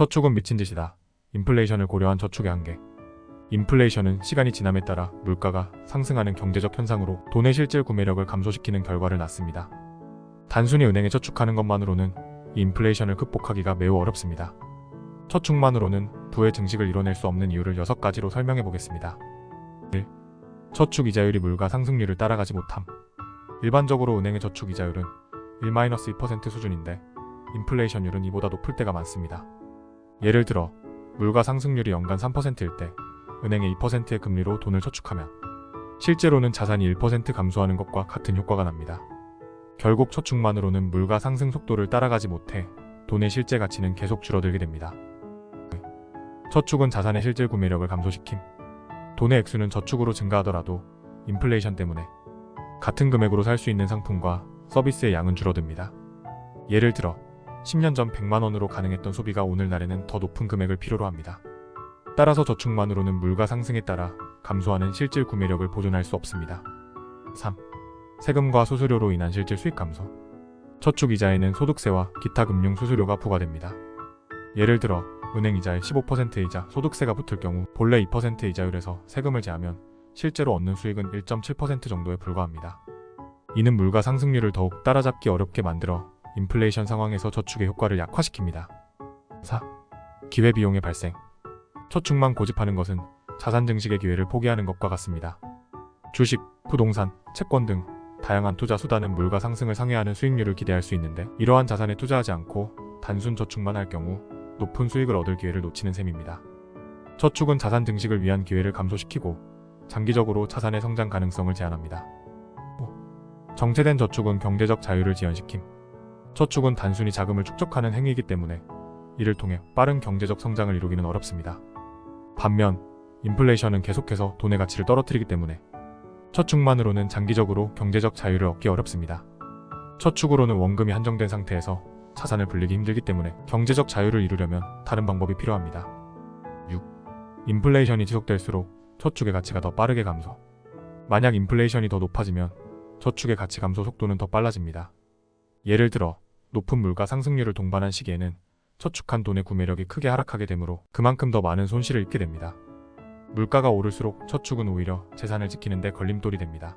저축은 미친 짓이다. 인플레이션을 고려한 저축의 한계. 인플레이션은 시간이 지남에 따라 물가가 상승하는 경제적 현상으로 돈의 실질 구매력을 감소시키는 결과를 낳습니다. 단순히 은행에 저축하는 것만으로는 이 인플레이션을 극복하기가 매우 어렵습니다. 저축만으로는 부의 증식을 이뤄낼 수 없는 이유를 6가지로 설명해 보겠습니다. 1. 저축 이자율이 물가 상승률을 따라가지 못함. 일반적으로 은행의 저축 이자율은 1-2% 수준인데 인플레이션율은 이보다 높을 때가 많습니다. 예를 들어 물가 상승률이 연간 3%일 때 은행의 2%의 금리로 돈을 저축하면 실제로는 자산이 1% 감소하는 것과 같은 효과가 납니다. 결국 저축만으로는 물가 상승 속도를 따라가지 못해 돈의 실제 가치는 계속 줄어들게 됩니다. 저축은 자산의 실질 구매력을 감소시킴. 돈의 액수는 저축으로 증가하더라도 인플레이션 때문에 같은 금액으로 살 수 있는 상품과 서비스의 양은 줄어듭니다. 예를 들어 10년 전 100만 원으로 가능했던 소비가 오늘날에는 더 높은 금액을 필요로 합니다. 따라서 저축만으로는 물가 상승에 따라 감소하는 실질 구매력을 보존할 수 없습니다. 3. 세금과 수수료로 인한 실질 수익 감소. 저축 이자에는 소득세와 기타 금융 수수료가 부과됩니다. 예를 들어 은행 이자에 15% 이자 소득세가 붙을 경우 본래 2% 이자율에서 세금을 제하면 실제로 얻는 수익은 1.7% 정도에 불과합니다. 이는 물가 상승률을 더욱 따라잡기 어렵게 만들어 인플레이션 상황에서 저축의 효과를 약화시킵니다. 4. 기회비용의 발생. 저축만 고집하는 것은 자산 증식의 기회를 포기하는 것과 같습니다. 주식, 부동산, 채권 등 다양한 투자 수단은 물가 상승을 상회하는 수익률을 기대할 수 있는데 이러한 자산에 투자하지 않고 단순 저축만 할 경우 높은 수익을 얻을 기회를 놓치는 셈입니다. 저축은 자산 증식을 위한 기회를 감소시키고 장기적으로 자산의 성장 가능성을 제한합니다. 5. 정체된 저축은 경제적 자유를 지연시킴. 저축은 단순히 자금을 축적하는 행위이기 때문에 이를 통해 빠른 경제적 성장을 이루기는 어렵습니다. 반면 인플레이션은 계속해서 돈의 가치를 떨어뜨리기 때문에 저축만으로는 장기적으로 경제적 자유를 얻기 어렵습니다. 저축으로는 원금이 한정된 상태에서 자산을 불리기 힘들기 때문에 경제적 자유를 이루려면 다른 방법이 필요합니다. 6. 인플레이션이 지속될수록 저축의 가치가 더 빠르게 감소. 만약 인플레이션이 더 높아지면 저축의 가치 감소 속도는 더 빨라집니다. 예를 들어 높은 물가 상승률을 동반한 시기에는 저축한 돈의 구매력이 크게 하락하게 되므로 그만큼 더 많은 손실을 입게 됩니다. 물가가 오를수록 저축은 오히려 재산을 지키는 데 걸림돌이 됩니다.